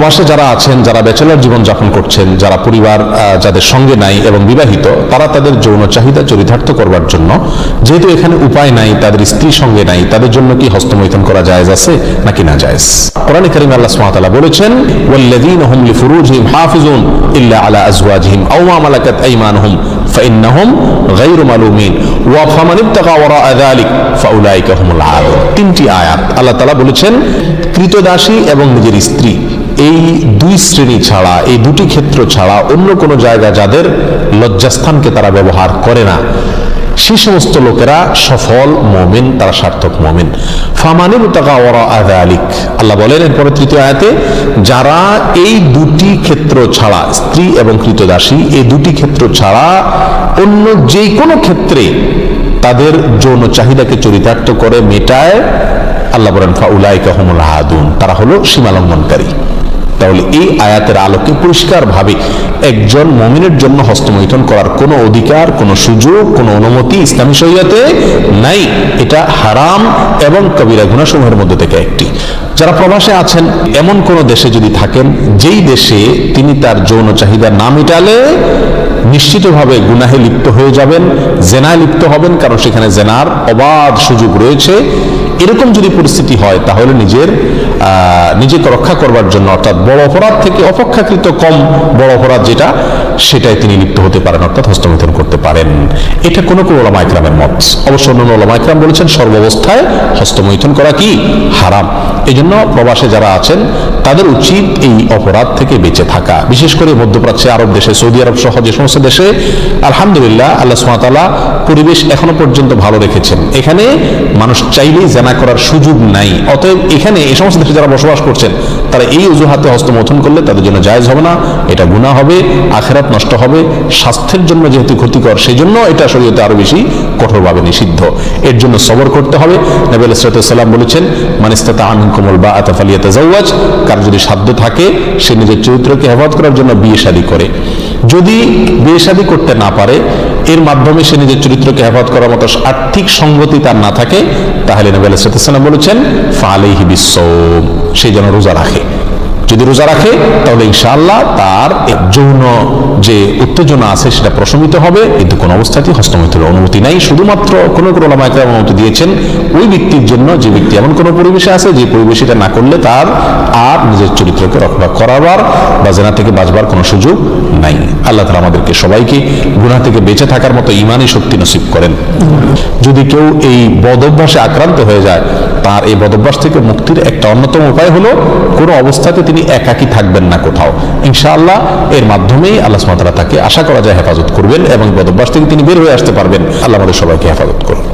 প্রবাসে যারা আছেন, যারা ব্যাচেলর জীবন যাপন করছেন, যারা পরিবার যাদের সঙ্গে নাই এবং বিবাহিত, তারা তাদের যৌন চাহিদা চরিতার্থ করবার জন্য, যেহেতু এখানে উপায় নাই, তাদের স্ত্রী সঙ্গে নাই, তাদের জন্য কি হস্তমৈথুন করা জায়েজ আছে নাকি না জায়েজ? কোরআন করিম আল্লাহ সুবহানাহু বলেছেন, ওয়াল্লাযীনা হুম লিফুরুজিহিম হাফিজুন ইল্লা আলা আজওয়াজিহিম আও মা মালাকাত আইমানুহুম, ফাইন্নাহুম গায়রু মালুমিন ফামান ইবতাগা ওয়ারা'a যালিক, ফাউলাইকা হুমুল আদুন তিনটি আয়াত আল্লাহ তাআলা বলেছেন, কৃতদাসী এবং নিজের স্ত্রী এই দুই শ্রেণি ছাড়া, এই দুটি ক্ষেত্র ছাড়া অন্য কোনো জায়গা যাদের লজ্জাস্থানকে তারা ব্যবহার করে না। সে সমস্ত লোকেরা সফল মমিন, তারা সার্থক মমিন। ফামানির তাকা ওরা আলিক আল্লাহ বলেন এরপরে তৃতীয় আয়াতে, যারা এই দুটি ক্ষেত্র ছাড়া, স্ত্রী এবং কৃতদাসী, এই দুটি ক্ষেত্র ছাড়া অন্য যে কোনো ক্ষেত্রে তাদের যৌন চাহিদাকে চরিতার্থ করে মেটায়, আল্লাহ বলেন ফাউলাইকা হুমুল হাদুন তারা হলো সীমালঙ্ঘনকারী। তাহলে এই আয়াতের আলোকে পরিষ্কারভাবে একজন মমিনের জন্য হস্তমৈথন করার কোনো অধিকার, কোনো সুযোগ, কোনো অনুমতি ইসলামী শরীয়তে নাই। এটা হারাম এবং কবিরা গুণাসমূহের মধ্যে থেকে একটি। যারা প্রবাসে আছেন, এমন কোনো দেশে যদি থাকেন, যেই দেশে তিনি তার যৌন চাহিদা না মেটালে নিশ্চিতভাবে গুনাহে লিপ্ত হয়ে যাবেন, জেনায় লিপ্ত হবেন, কারণ সেখানে জেনার অবাধ সুযোগ রয়েছে। এরকম যদি পরিস্থিতি হয়, তাহলে নিজের নিজেকে রক্ষা করবার জন্য অর্থাৎ বড় অপরাধ থেকে অপেক্ষাকৃত কম বড় অপরাধ যেটা সেটাই তিনি লিপ্ত হতে পারেন, অর্থাৎ হস্তমৈথুন করতে পারেন। এটা কোনো কোনো ওলামা ইকরামের মত। অবশ্য অন্য ওলামা ইকরাম বলেছেন, সর্বাবস্থায় হস্তমৈথুন করা কি? হারাম। এই জন্য প্রবাসে যারা আছেন, তাদের উচিত এই অপরাধ থেকে বেঁচে থাকা। বিশেষ করে মধ্যপ্রাচ্যে, আরব দেশে, সৌদি আরব সহ যে সমস্ত দেশে, আলহামদুলিল্লাহ, আল্লাহ সুমাতালা পরিবেশ এখনও পর্যন্ত ভালো রেখেছেন। এখানে মানুষ চাইলেই জানা করার সুযোগ নাই। অতএব এখানে এই সমস্ত দেশে যারা বসবাস করছেন, তারা এই অজুহাতে হস্তমথন করলে তাদের জন্য জায়জ হবে না। এটা গুণা হবে, আখেরাত নষ্ট হবে। স্বাস্থ্যের জন্য যেহেতু ক্ষতিকর সেই জন্য এটা শরীয়তে আরও বেশি কঠোরভাবে নিষিদ্ধ। এর জন্য সবর করতে হবে। নবী সাল্লাম বলেছেন মানিস্তাতা আনকুমল বা আতাফালিয়াতে জাওয়াজ কার যদি সাধ্য থাকে, সে নিজের চরিত্রকে হেফাজত করার জন্য বিয়ে শাদী করে। যদি বিয়ে শাদী করতে না পারে, এর মাধ্যমে সে নিজের চরিত্রকে হেফাজত করার মতো আর্থিক সঙ্গতি তার না থাকে, তাহলে নবী সাল্লাম বলেছেন ফালেহি বিশ্ব সেই যেন রোজা রাখে। যদি রোজা রাখে, তাহলে ইনশাআল্লাহ তার যৌন যে উত্তেজনা আছে সেটা প্রশমিত হবে। কিন্তু কোন অবস্থাতেই হস্তমৈথুনের অনুমতি নাই। শুধুমাত্র কোন কোন ওলামাইকে অনুমতি দিয়েছেন, ওই ব্যক্তির জন্য যে ব্যক্তি এমন কোনো পরিবেশে আছে, যে পরিবেশে এটা না করলে তার আর নিজের চরিত্রকে রক্ষা করাবার বা জেনা থেকে বাঁচবার কোনো সুযোগ নাই। আল্লাহ তালা আমাদেরকে সবাইকে গুণা থেকে বেঁচে থাকার মতো ইমানই শক্তি নসিব করেন। যদি কেউ এই বদভ্যাসে আক্রান্ত হয়ে যায়, তার এই বদভ্যাস থেকে মুক্তির একটা অন্যতম উপায় হলো, কোনো অবস্থাতে তিনি একাকি থাকবেন না কোথাও। ইনশাআল্লাহ, এর মাধ্যমেই আল্লাহ সুমাতারা তাকে আশা করা যায় হেফাজত করবেন এবং বদভ্যাস থেকে তিনি বের হয়ে আসতে পারবেন। আল্লাহ আমাদের সবাইকে হেফাজত করুন।